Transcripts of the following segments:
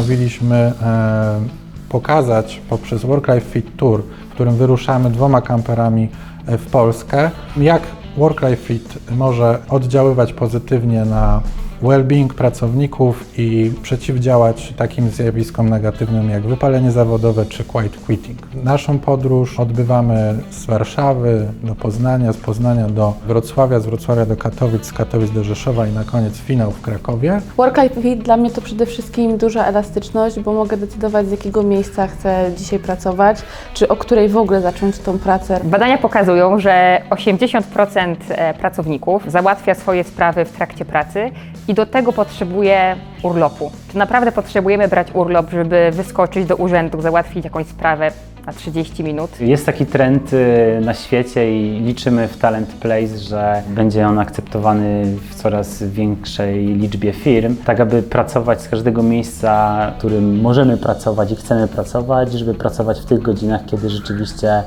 postanowiliśmy e, pokazać poprzez Work Life Fit Tour, w którym wyruszamy dwoma kamperami e, w Polskę, jak Work Life Fit może oddziaływać pozytywnie na well-being pracowników i przeciwdziałać takim zjawiskom negatywnym jak wypalenie zawodowe czy quiet quitting. Naszą podróż odbywamy z Warszawy do Poznania, z Poznania do Wrocławia, z Wrocławia do Katowic, z Katowic do Rzeszowa i na koniec finał w Krakowie. Work-Life Fit dla mnie to przede wszystkim duża elastyczność, bo mogę decydować z jakiego miejsca chcę dzisiaj pracować, czy o której w ogóle zacząć tą pracę. Badania pokazują, że 80% e, pracowników załatwia swoje sprawy w trakcie pracy i do tego potrzebuje urlopu. Czy naprawdę potrzebujemy brać urlop, żeby wyskoczyć do urzędu, załatwić jakąś sprawę na 30 minut? Jest taki trend y, na świecie i liczymy w Talent Place, że będzie on akceptowany w coraz większej liczbie firm, tak aby pracować z każdego miejsca, w którym możemy pracować i chcemy pracować, żeby pracować w tych godzinach, kiedy rzeczywiście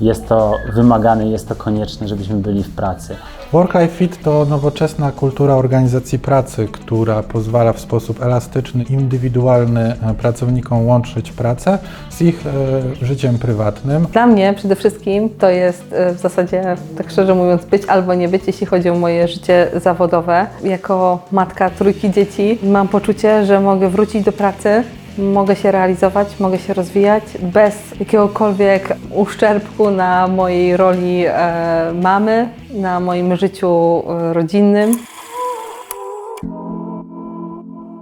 jest to wymagane jest to konieczne, żebyśmy byli w pracy. Work Life Fit to nowoczesna kultura organizacji pracy, która pozwala w sposób elastyczny, indywidualny e, pracownikom łączyć pracę z ich e, życiem prywatnym. Dla mnie przede wszystkim to jest e, w zasadzie, tak szczerze mówiąc, być albo nie być, jeśli chodzi o moje życie zawodowe. Jako matka trójki dzieci mam poczucie, że mogę wrócić do pracy, mogę się realizować, mogę się rozwijać bez jakiegokolwiek uszczerbku na mojej roli e, mamy, na moim życiu e, rodzinnym.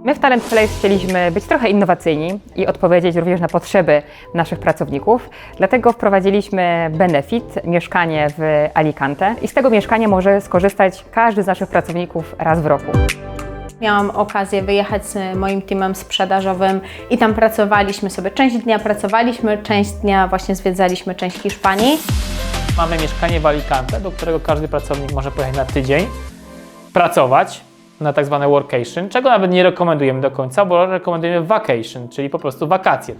My w Talent Place chcieliśmy być trochę innowacyjni i odpowiedzieć również na potrzeby naszych pracowników. Dlatego wprowadziliśmy benefit, mieszkanie w Alicante i z tego mieszkania może skorzystać każdy z naszych pracowników raz w roku. Miałam okazję wyjechać z moim teamem sprzedażowym i tam pracowaliśmy sobie. Część dnia pracowaliśmy, część dnia właśnie zwiedzaliśmy część Hiszpanii. Mamy mieszkanie w Alicante, do którego każdy pracownik może pojechać na tydzień, pracować na tak zwane workation, czego nawet nie rekomendujemy do końca, bo rekomendujemy vacation, czyli po prostu wakacje.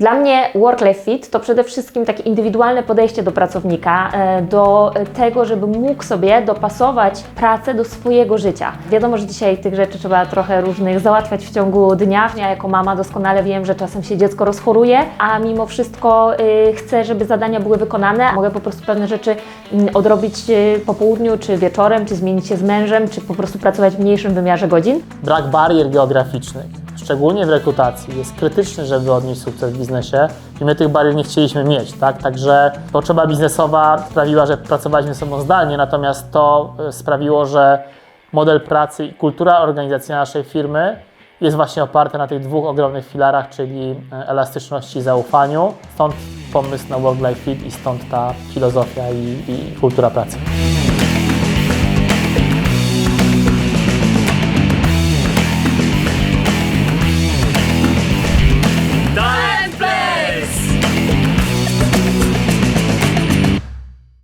Dla mnie Work-Life Fit to przede wszystkim takie indywidualne podejście do pracownika, e, do tego, żeby mógł sobie dopasować pracę do swojego życia. Wiadomo, że dzisiaj tych rzeczy trzeba trochę różnych załatwiać w ciągu dnia. Ja jako mama doskonale wiem, że czasem się dziecko rozchoruje, a mimo wszystko y, chcę, żeby zadania były wykonane. Mogę po prostu pewne rzeczy mm, odrobić y, po południu, czy wieczorem, czy zmienić się z mężem, czy po prostu pracować w mniejszym wymiarze godzin. Brak barier geograficznych, szczególnie w rekrutacji, jest krytyczny, żeby odnieść sukces w biznesie i my tych barier nie chcieliśmy mieć, tak? Także potrzeba biznesowa sprawiła, że pracowaliśmy ze sobą zdalnie, natomiast to e, sprawiło, że model pracy i kultura organizacyjna naszej firmy jest właśnie oparta na tych dwóch ogromnych filarach, czyli e, elastyczności i zaufaniu. Stąd pomysł na Work Life Fit i stąd ta filozofia i, i kultura pracy.